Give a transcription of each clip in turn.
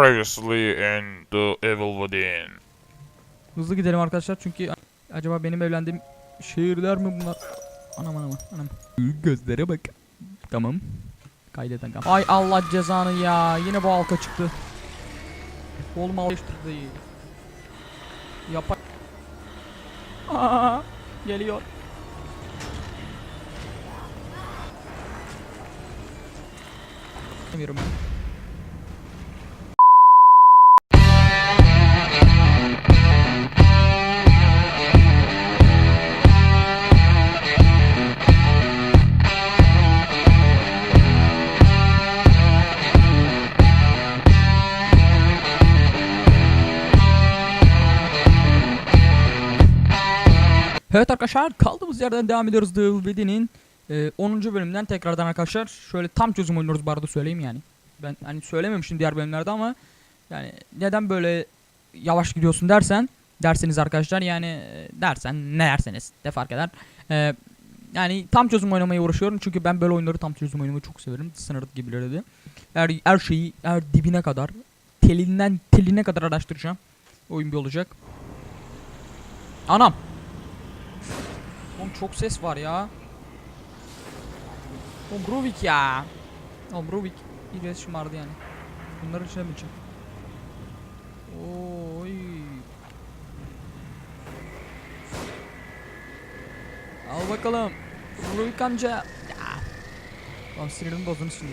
Previously in The Evil Within. Hızlı gidelim arkadaşlar çünkü acaba benim evlendiğim şehirler mi bunlar? Anam anam anam. Gözlere bak. Tamam. Kaydeden kal. Ay Allah cezanı ya. Yine bu halka çıktı. Oğlum alıştırdı. Yapa. Aa, geliyor. Demiyorum ben. Evet arkadaşlar kaldığımız yerden devam ediyoruz The Evil e, 10. bölümünden tekrardan arkadaşlar şöyle tam çözüm oynuyoruz bu arada söyleyeyim yani. Ben hani söylememiştim diğer bölümlerde ama yani neden böyle yavaş gidiyorsun dersen derseniz arkadaşlar yani e, dersen ne derseniz de fark eder. E, yani tam çözüm oynamaya uğraşıyorum çünkü ben böyle oyunları tam çözüm oynamayı çok severim. Sınır gibileri de. Her, her şeyi her dibine kadar telinden teline kadar araştıracağım. Oyun bir olacak. Anam. Çok ses var ya. Oğlum Ruvik ya. Oğlum Ruvik iyice şımardı yani. Bunları şey mi için? Oy. Al bakalım. Ruvik amca. Ya. Oğlum sinirimi bozdun şimdi.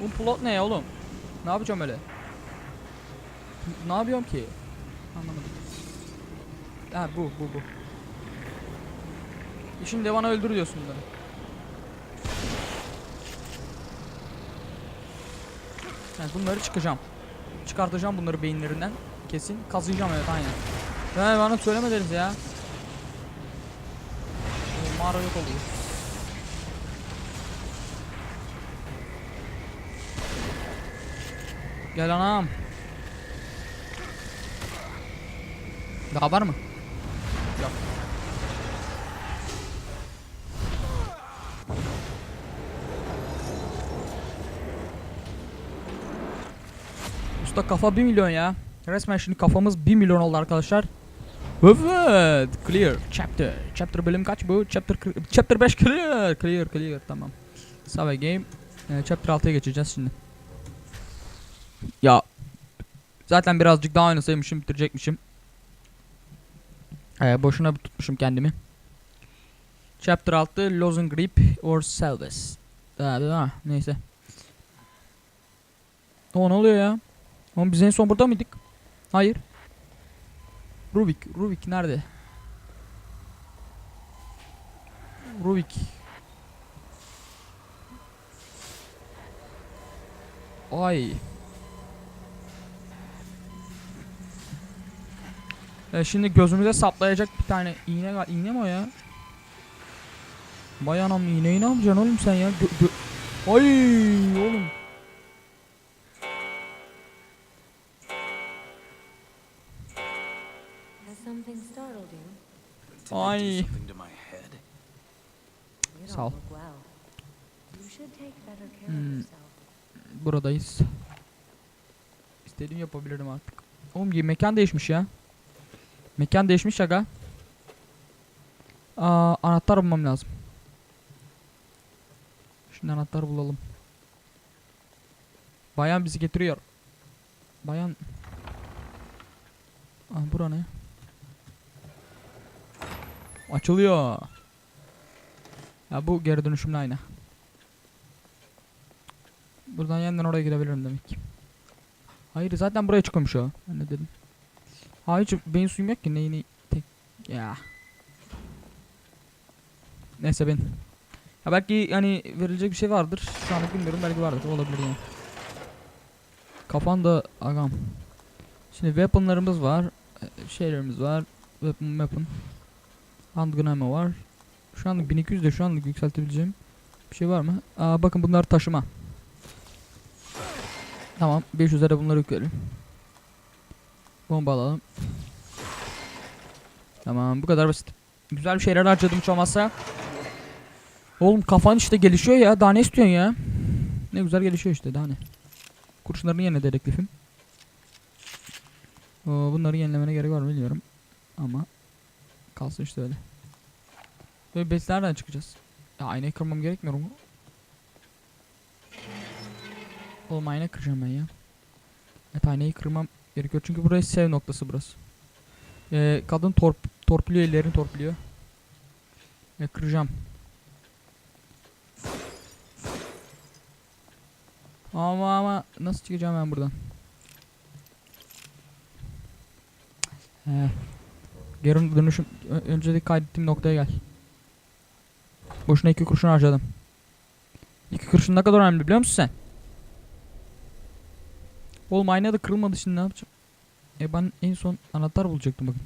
Bu plot ne ya oğlum? Ne yapacağım öyle? Ne yapıyorum ki? Anlamadım. Ha bu bu bu. Şimdi bana öldür diyorsun bunları. Yani bunları çıkacağım. Çıkartacağım bunları beyinlerinden. Kesin. Kazıyacağım evet aynen. Ya bana söyleme deriz ya. O mağara yok oluyor. Gel anam. Daha var mı? Usta kafa 1 milyon ya. Resmen şimdi kafamız 1 milyon oldu arkadaşlar. Evet, clear chapter. Chapter bölüm kaç bu? Chapter chapter 5 clear. Clear, clear tamam. Save game. Ee, chapter 6'ya geçeceğiz şimdi. Ya zaten birazcık daha oynasaymışım bitirecekmişim. Ee, boşuna tutmuşum kendimi. Chapter 6 Losing Grip or. Daha daha neyse. O ne oluyor ya? Oğlum biz en son burada mıydık? Hayır. Rubik, Rubik nerede? Rubik. Ay. E şimdi gözümüze saplayacak bir tane iğne var. İğne mi o ya? Vay anam iğneyi ne yapacaksın oğlum sen ya? Gö- Ay oğlum. Take better care Hmm. Buradayız. İstediğimi yapabilirim artık. Oğlum mekan değişmiş ya. Mekan değişmiş aga. Aa, anahtar bulmam lazım. Şimdi anahtar bulalım. Bayan bizi getiriyor. Bayan. Aa, bura ne? Açılıyor. Ya bu geri dönüşümle aynı. Buradan yeniden oraya girebilirim demek ki. Hayır zaten buraya çıkıyormuş o. Ne dedim. Hayır beyin suyum yok ki neyini tek ya. Neyse ben. Ya belki hani verilecek bir şey vardır. Şu anlık bilmiyorum belki vardır olabilir yani. Kafan da agam. Şimdi weaponlarımız var. e, Şeylerimiz var. Weapon weapon. Handgun ammo var. Şu anlık 1200 de şu anlık yükseltebileceğim bir şey var mı? Aa bakın bunlar taşıma. Tamam 500'e de bunları yükleyelim. Bomba alalım. Tamam bu kadar basit. Güzel bir şeyler harcadım hiç olmazsa. Oğlum kafan işte gelişiyor ya. Daha ne istiyorsun ya? Ne güzel gelişiyor işte daha ne. Kurşunlarını yenile dedektifim. Oo, bunları yenilemene gerek var mı bilmiyorum. Ama kalsın işte öyle. Böyle biz nereden çıkacağız? Ya aynayı kırmam gerekmiyor mu? Oğlum ayna kıracağım ben ya. Evet aynayı kırmam gerekiyor çünkü burası sev noktası burası. Ee, kadın torp torpiliyor ellerini torpiliyor. Ve kıracağım. Ama ama nasıl çıkacağım ben buradan? He. Geri dönüşüm önceki kaydettiğim noktaya gel. Boşuna iki kurşun harcadım. İki kurşun ne kadar önemli biliyor musun sen? Oğlum ayna da kırılmadı şimdi ne yapacağım? E ben en son anahtar bulacaktım bakın.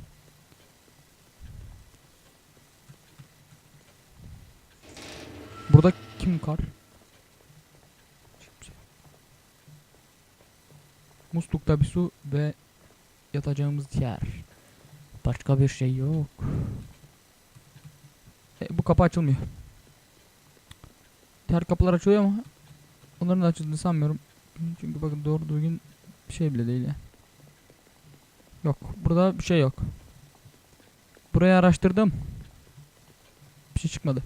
Burada kim kar? Muslukta bir su ve yatacağımız yer. Başka bir şey yok. E, bu kapı açılmıyor. Diğer kapılar açılıyor ama onların da açıldığını sanmıyorum. Çünkü bakın doğru düzgün bir şey bile değil ya. Yok. Burada bir şey yok. Burayı araştırdım. Bir şey çıkmadı.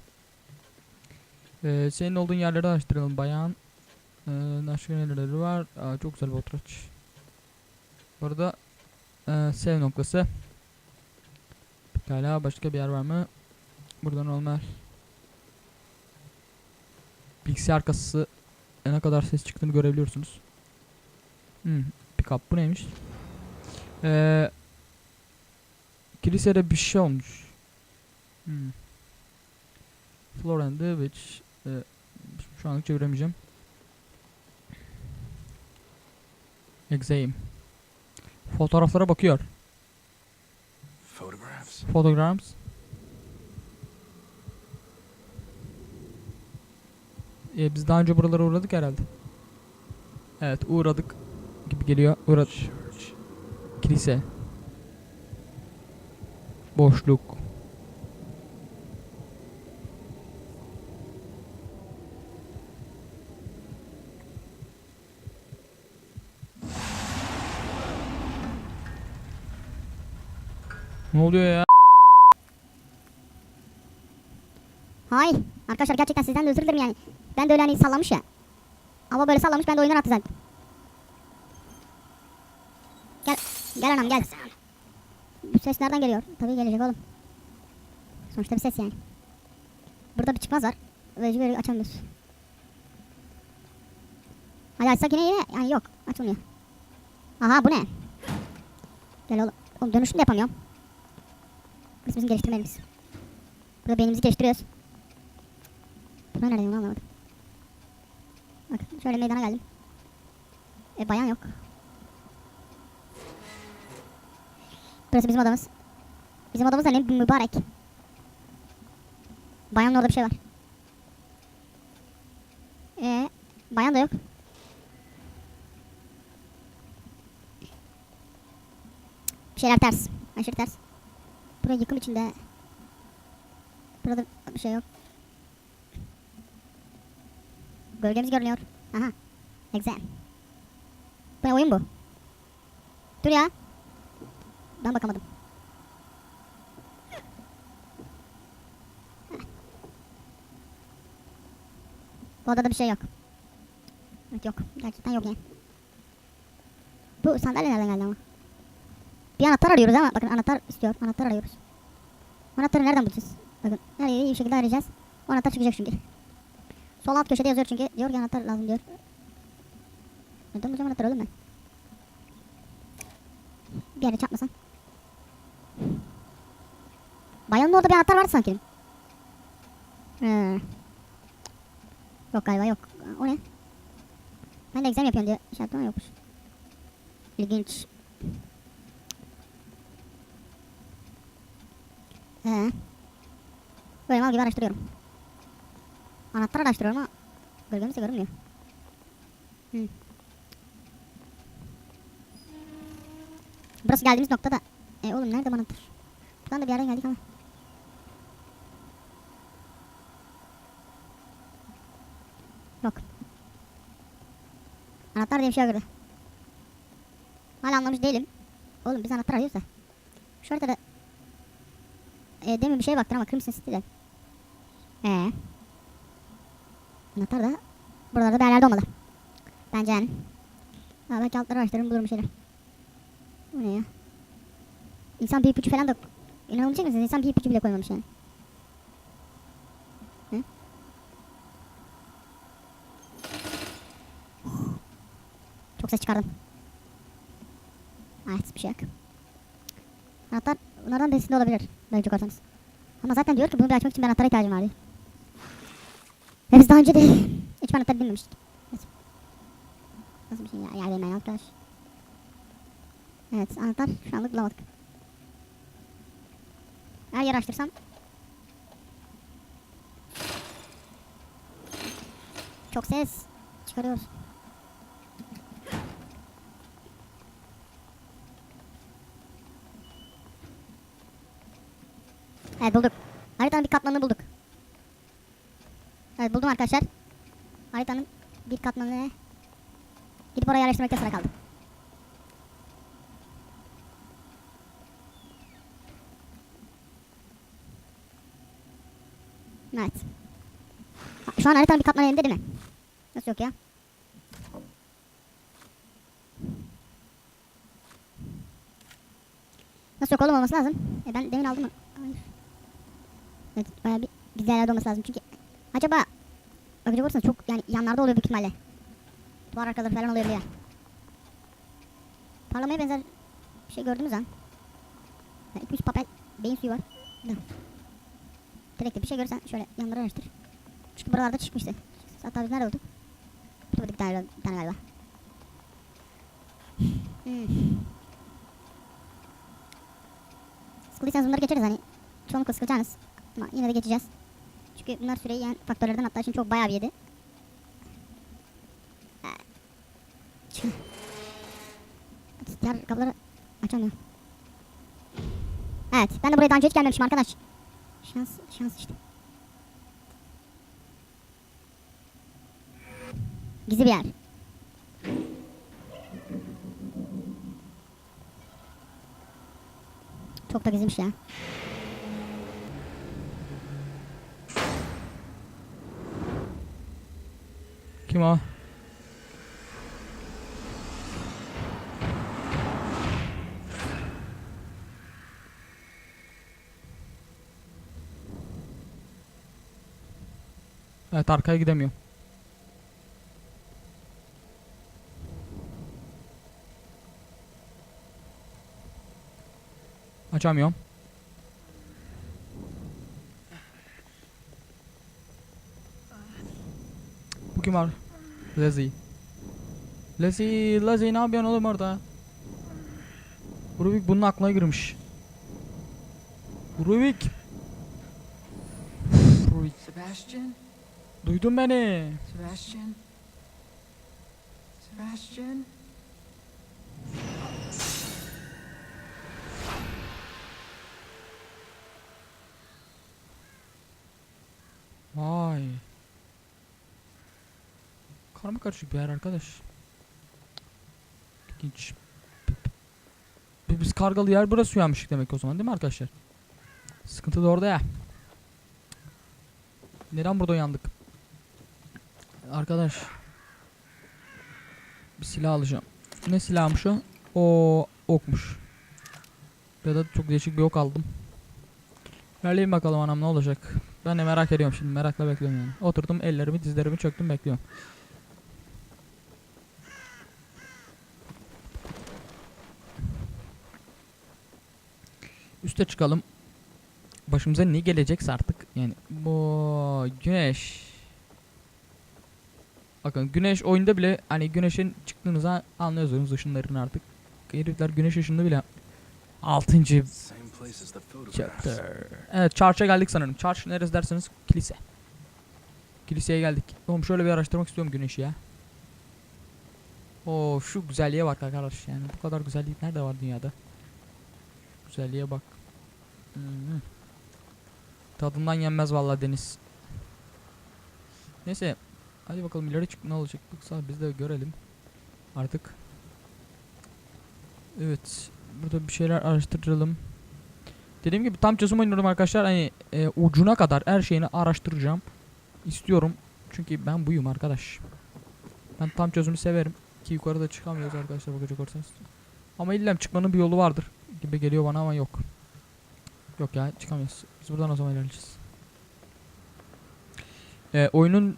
Ee, senin olduğun yerleri araştıralım bayan. Ee, başka nereleri var? Aa, çok güzel bir otraç. Burada ee, sev noktası. Pekala başka bir yer var mı? Burada normal. Bilgisayar kasası e, ne kadar ses çıktığını görebiliyorsunuz. Hmm, pick up bu neymiş? Ee, kilisede bir şey olmuş. Hmm. The Witch. Ee, şu anlık çeviremeyeceğim. Exame. Fotoğraflara bakıyor. Photographs. Photographs. Ee, biz daha önce buralara uğradık herhalde. Evet uğradık gibi geliyor. Uğradık. Kilise. Boşluk. Ne oluyor ya? Hay arkadaşlar gerçekten sizden de özür dilerim yani. Ben de öyle hani sallamış ya. Ama böyle sallamış ben de oyundan attı zaten. Gel gel anam gel. Bu ses nereden geliyor? Tabii gelecek oğlum. Sonuçta bir ses yani. Burada bir çıkmaz var. Ve böyle açamıyoruz. Hadi açsak yine yine yani yok açılmıyor. Aha bu ne? Gel oğlum. Oğlum dönüşüm de yapamıyorum. Biz bizim geliştirmemiz. Burada beynimizi geliştiriyoruz. Bura nerede onu anlamadım. Bak şöyle meydana geldim. E bayan yok. Burası bizim odamız. Bizim odamız da ne mübarek. Bayanın orada bir şey var. E bayan da yok. Bir şeyler ters. Aşırı ters. Buraya yıkım içinde. Burada bir şey yok. Gölgemiz görünüyor. Aha. Ne güzel. Bu ne oyun bu? Dur ya. Ben bakamadım. Bu odada bir şey yok. Evet yok. Gerçekten yok yani. Bu sandalye nereden geldi ama? Bir anahtar arıyoruz ama bakın anahtar istiyor. Anahtar arıyoruz. Anahtarı nereden bulacağız? Bakın her yeri iyi bir şekilde arayacağız. Anahtar çıkacak çünkü. Sol alt köşede yazıyor çünkü. Diyor ki anahtar lazım diyor. Nereden bulacağım anahtarı oğlum ben? Bir yere çarpmasın. Bayanın orada bir anahtar vardı sanki. Ee. Yok galiba yok. O ne? Ben de exam yapıyorum diye şey yaptım ama yokmuş. İlginç. Ee. Böyle mal gibi araştırıyorum. Anahtar araştırıyorum ama gölgemiz de görünmüyor. Hı. Burası geldiğimiz noktada. E oğlum nerede anahtar? Buradan da bir yerden geldik ama. Yok. Anahtar diye bir şey burada. Hala anlamış değilim. Oğlum biz anahtar arıyoruz da. Şu haritada e, demin bir şeye baktım ama Crimson City'de. Ee. Anahtar da buralarda bir yerlerde olmalı. Bence yani. Ha, belki altları araştırırım bulurum şeyler. Bu ne ya? İnsan bir ipucu falan da İnanabilecek misiniz? İnsan bir ipucu bile koymamış yani. Çok ses çıkardım. Evet bir şey yok. Anahtar bunlardan birisinde olabilir. Belki bakarsanız. Ama zaten diyor ki bunu bir açmak için bir anahtara ihtiyacım var diye. Ve biz daha önce de hiç anahtar bilmemiştik. Neyse. Nasıl bir şey ya? Yer vermeyen arkadaş. Evet anahtar şu anlık bulamadık. Her yer açtırsam. Çok ses çıkarıyoruz. Evet bulduk. Haritanın bir katmanını bulduk. Evet buldum arkadaşlar. Haritanın bir katmanını gidip orayı araştırmakta sıra kaldı. Evet. Şu an haritanın bir katmanı elimde değil mi? Nasıl yok ya? Nasıl yok oğlum olması lazım? E ben demin aldım mı? Evet bayağı bir güzel yerlerde olması lazım çünkü acaba bakacak olursanız çok yani yanlarda oluyor büyük ihtimalle. Duvar arkaları falan oluyor diye. Parlamaya benzer bir şey gördünüz ha. Yani 200 papel beyin suyu var. Direkt bir şey görürsen şöyle yanları araştır. Çünkü buralarda çıkmıştı. Hatta biz nerede olduk? Burada bir tane, bir tane galiba. Hmm. Sıkıldıysanız bunları geçeriz hani. Çoğunlukla sıkılacağınız. Ama yine de geçeceğiz. Çünkü bunlar süreyi yiyen faktörlerden hatta şimdi çok bayağı bir yedi. Diğer kapıları açamıyorum. Evet ben de buraya daha önce hiç gelmemişim arkadaş. Şans, şans işte. Gizli bir yer. Çok da gizliymiş ya. Kim o? Evet arkaya gidemiyorum. Açamıyorum. Bu kim var? Lizzie. Lizzie, Lizzie ne yapıyorsun oğlum orada? Rubik bunun aklına girmiş. Rubik. Rubik. Sebastian? Duydun beni. Sebastian? Sebastian? Vay. Karma karışık bir yer arkadaş. İlginç. Bi- Biz kargalı yer burası uyanmıştık demek o zaman değil mi arkadaşlar? Sıkıntı da orada ya. Neden burada uyandık? Arkadaş. Bir silah alacağım. Ne silahmış o? O okmuş. Ya da çok değişik bir ok aldım. İlerleyin bakalım anam ne olacak. Ben de merak ediyorum şimdi merakla bekliyorum yani. Oturdum ellerimi dizlerimi çöktüm bekliyorum. Üste çıkalım. Başımıza ne gelecekse artık yani bu güneş. Bakın güneş oyunda bile hani güneşin çıktığınızı anlıyorsunuz ışınlarını artık. Herifler güneş ışınını bile 6. Same place as the photographs. Chapter. Evet Church'a geldik sanırım. Church neresi derseniz kilise. Kiliseye geldik. Oğlum şöyle bir araştırmak istiyorum güneşi ya. Oo şu güzelliğe bak arkadaş yani bu kadar güzellik nerede var dünyada? Güzelliğe bak. Tadından yenmez vallahi deniz. Neyse. Hadi bakalım ileri çık ne olacak? Baksa biz de görelim. Artık. Evet. Burada bir şeyler araştıralım. Dediğim gibi tam çözüm oynuyorum arkadaşlar. Hani e, ucuna kadar her şeyini araştıracağım. İstiyorum. Çünkü ben buyum arkadaş. Ben tam çözümü severim. Ki yukarıda çıkamıyoruz arkadaşlar bakacak olursanız. Ama illa çıkmanın bir yolu vardır gibi geliyor bana ama yok. Yok ya çıkamıyoruz. Biz buradan o zaman ilerleyeceğiz. Ee, oyunun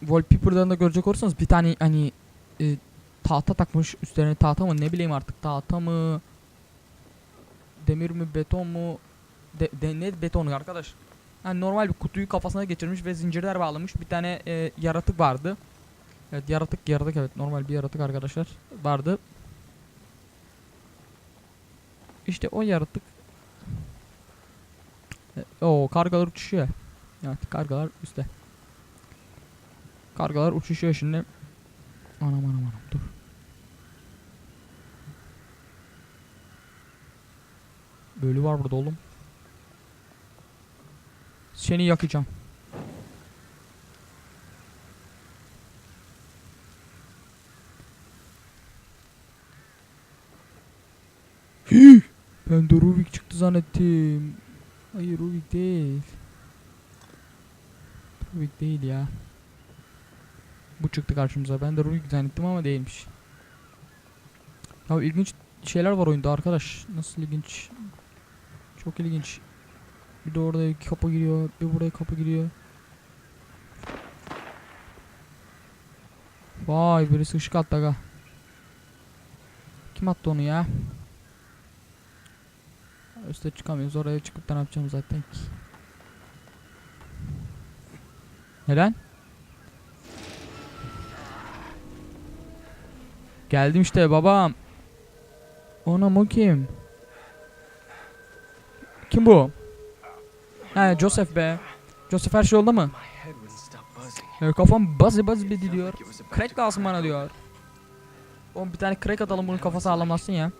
wallpaper'larında görecek olursanız bir tane hani e, tahta takmış üstlerine tahta mı ne bileyim artık tahta mı demir mi beton mu de, de- ne betonu arkadaş yani normal bir kutuyu kafasına geçirmiş ve zincirler bağlamış bir tane e, yaratık vardı evet yaratık yaratık evet normal bir yaratık arkadaşlar vardı işte o yaratık o kargalar uçuşuyor evet kargalar üstte kargalar uçuşuyor şimdi anam anam anam dur Ölü var burada oğlum. Seni yakacağım. Hii! Ben de Rubik çıktı zannettim. Hayır Rubik değil. Rubik değil ya. Bu çıktı karşımıza. Ben de Rubik zannettim ama değilmiş. Ya ilginç şeyler var oyunda arkadaş. Nasıl ilginç? Çok ilginç. Bir de orada kapı giriyor, bir buraya kapı giriyor. Vay birisi ışık attı aga. Kim attı onu ya? Üste çıkamıyoruz. Oraya çıkıp da ne yapacağım zaten ki. Neden? Geldim işte babam. Anam o kim? Kim bu? He Joseph be. Joseph her şey stop buzzing. Ee, kafam bazı bazı bir diyor. Crack lazım bana diyor. Oğlum bir tane crack atalım bunun kafası ağlamasın ya.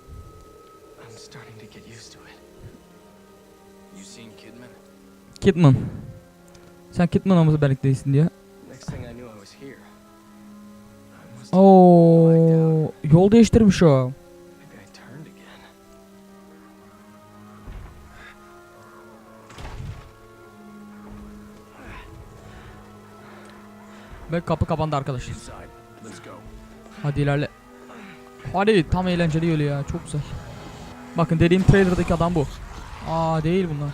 Was here. I must have Oo, yol değiştirmiş o. Ve kapı kapandı arkadaşlar. Hadi ilerle. Hadi tam eğlenceli yolu ya çok güzel. Bakın dediğim trailer'daki adam bu. Aa değil bunlar.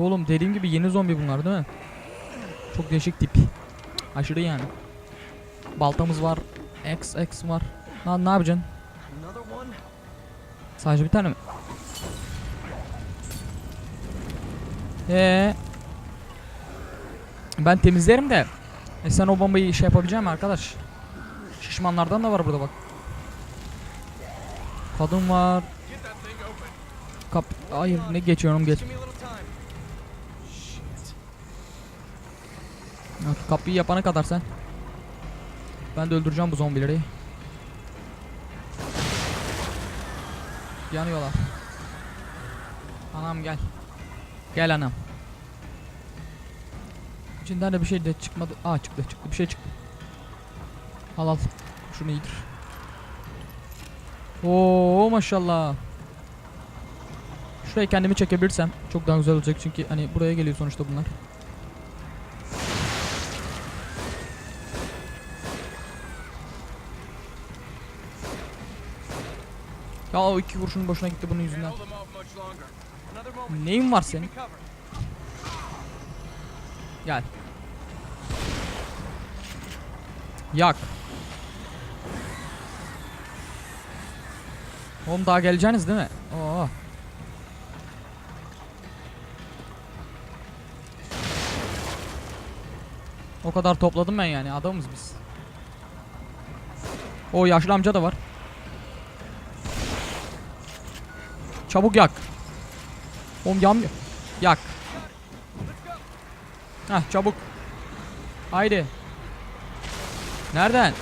Oğlum dediğim gibi yeni zombi bunlar değil mi? Çok değişik tip. Aşırı yani. Baltamız var. X X var. Lan ne yapacaksın? Sadece bir tane mi? Ee, ben temizlerim de. E sen o bombayı şey yapabilecek misin arkadaş? Şişmanlardan da var burada bak. Kadın var. Kap Hayır ne geçiyorum geç. Ya, kapıyı yapana kadar sen. Ben de öldüreceğim bu zombileri. Yanıyorlar. Anam gel. Gel anam. İçinden de bir şey de çıkmadı. Aa çıktı çıktı bir şey çıktı. Al al. Şunu iyidir. Oo maşallah. Şuraya kendimi çekebilirsem çok daha güzel olacak çünkü hani buraya geliyor sonuçta bunlar. Ya o iki kurşun boşuna gitti bunun yüzünden. Neyin var senin? Gel. Yak. Oğlum daha geleceksiniz değil mi? Oo. O kadar topladım ben yani adamız biz. O yaşlı amca da var. Çabuk yak. Oğlum yanmıyor. Yak. Heh çabuk. Haydi. Nereden?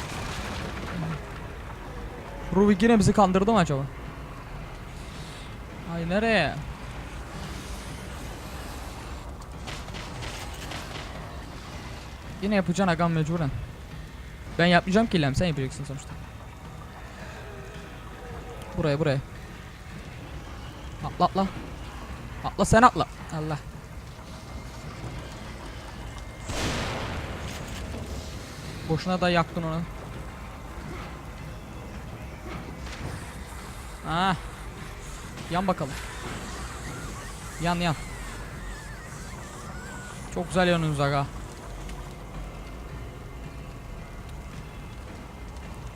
Rubik yine bizi kandırdı mı acaba? Ay nereye? Yine yapacaksın agam mecburen. Ben yapmayacağım ki İlham sen yapacaksın sonuçta. Buraya buraya. Atla atla. Atla sen atla. Allah. Boşuna da yaktın onu. Ah. Yan bakalım. Yan yan. Çok güzel yanıyorsunuz aga.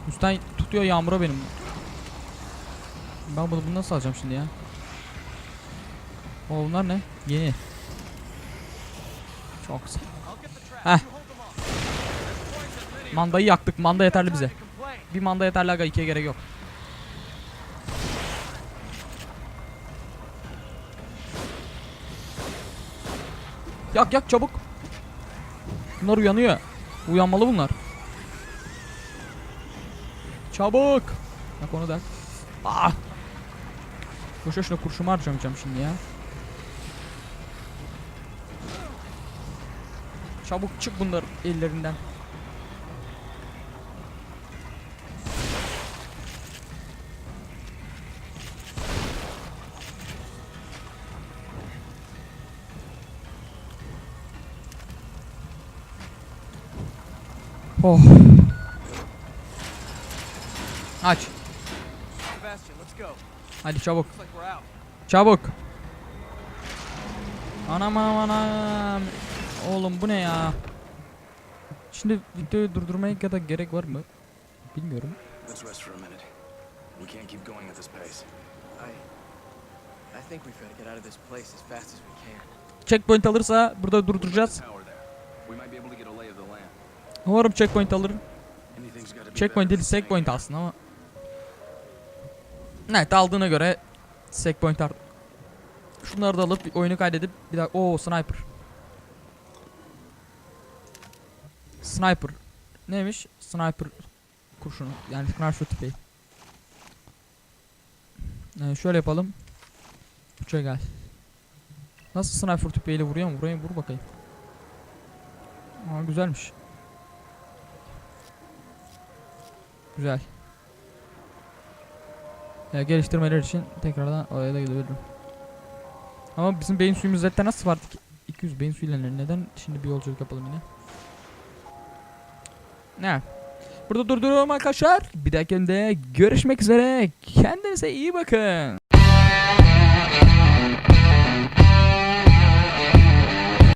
Üstten tutuyor yağmura benim. Ben bunu, bunu nasıl alacağım şimdi ya? O bunlar ne? Yeni. Çok güzel. Heh. Mandayı yaktık. Manda yeterli bize. Bir manda yeterli aga ikiye gerek yok. Yak yak çabuk. Bunlar uyanıyor. Uyanmalı bunlar. Çabuk. Bak onu da. Ah. Boşa şuna kurşumu harcamayacağım şimdi ya. Çabuk çık bunlar ellerinden. Oh. Aç. Hadi çabuk. Çabuk. Anam anam anam. Oğlum bu ne ya? Şimdi videoyu durdurmaya ya da gerek var mı? Bilmiyorum. Let's rest for a minute. We can't keep going at this pace. I... I think we've got to get out of this place as fast as we can. Checkpoint alırsa burada durduracağız. Umarım checkpoint alır. Checkpoint değil, checkpoint aslında ama. Evet aldığına göre checkpoint ar- Şunları da alıp oyunu kaydedip bir daha o sniper. Sniper. Neymiş? Sniper kurşunu. Yani sniper tüfeği. Ee, şöyle yapalım. Buraya gel. Nasıl sniper tüfeğiyle vuruyor mu? Vurayım vur bakayım. Aa güzelmiş. Güzel. Ya geliştirmeler için tekrardan oraya da gidebilirim. Ama bizim beyin suyumuz zaten nasıl vardı ki? 200 beyin suyuyla ne- neden şimdi bir yolculuk yapalım yine? Ne? Burada durduruyorum arkadaşlar. Bir dahakinde görüşmek üzere. Kendinize iyi bakın.